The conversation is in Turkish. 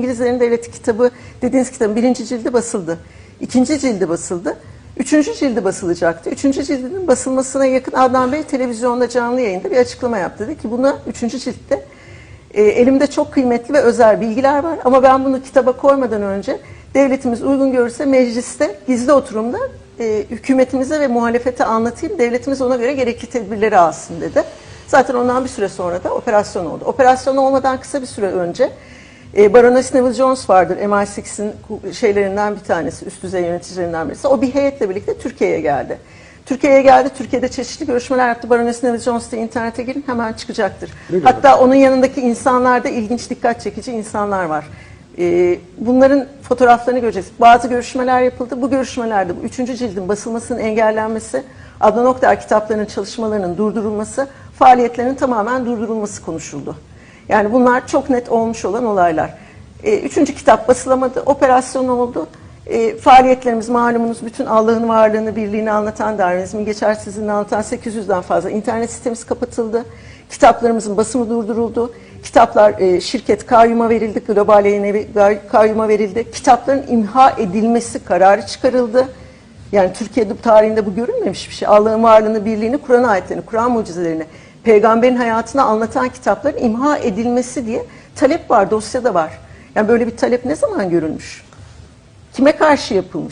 İngilizlerin devleti kitabı dediğiniz kitabın birinci cildi basıldı. İkinci cildi basıldı. Üçüncü cildi basılacaktı. Üçüncü cildinin basılmasına yakın Adnan Bey televizyonda canlı yayında bir açıklama yaptı. Dedi ki buna üçüncü ciltte e, elimde çok kıymetli ve özel bilgiler var ama ben bunu kitaba koymadan önce devletimiz uygun görürse mecliste gizli oturumda e, hükümetimize ve muhalefete anlatayım. Devletimiz ona göre gerekli tedbirleri alsın dedi. Zaten ondan bir süre sonra da operasyon oldu. Operasyon olmadan kısa bir süre önce e, Baroness Neville Jones vardır. MI6'in ku- şeylerinden bir tanesi, üst düzey yöneticilerinden birisi. O bir heyetle birlikte Türkiye'ye geldi. Türkiye'ye geldi. Türkiye'de çeşitli görüşmeler yaptı. Baroness Neville Jones diye internete girin hemen çıkacaktır. Hatta onun yanındaki insanlarda ilginç dikkat çekici insanlar var. E, bunların fotoğraflarını göreceğiz. Bazı görüşmeler yapıldı. Bu görüşmelerde bu üçüncü cildin basılmasının engellenmesi, Adnan Oktar kitaplarının çalışmalarının durdurulması, faaliyetlerinin tamamen durdurulması konuşuldu. Yani bunlar çok net olmuş olan olaylar. E, üçüncü kitap basılamadı, operasyon oldu. E, faaliyetlerimiz malumunuz bütün Allah'ın varlığını, birliğini anlatan, Darwinizmin geçersizliğini anlatan 800'den fazla internet sitemiz kapatıldı. Kitaplarımızın basımı durduruldu. Kitaplar e, şirket kayyuma verildi, global yayın kayyuma verildi. Kitapların imha edilmesi kararı çıkarıldı. Yani Türkiye'de tarihinde bu görülmemiş bir şey. Allah'ın varlığını, birliğini, Kur'an ayetlerini, Kur'an mucizelerini, peygamberin hayatını anlatan kitapların imha edilmesi diye talep var, dosyada var. Yani böyle bir talep ne zaman görülmüş? Kime karşı yapılmış?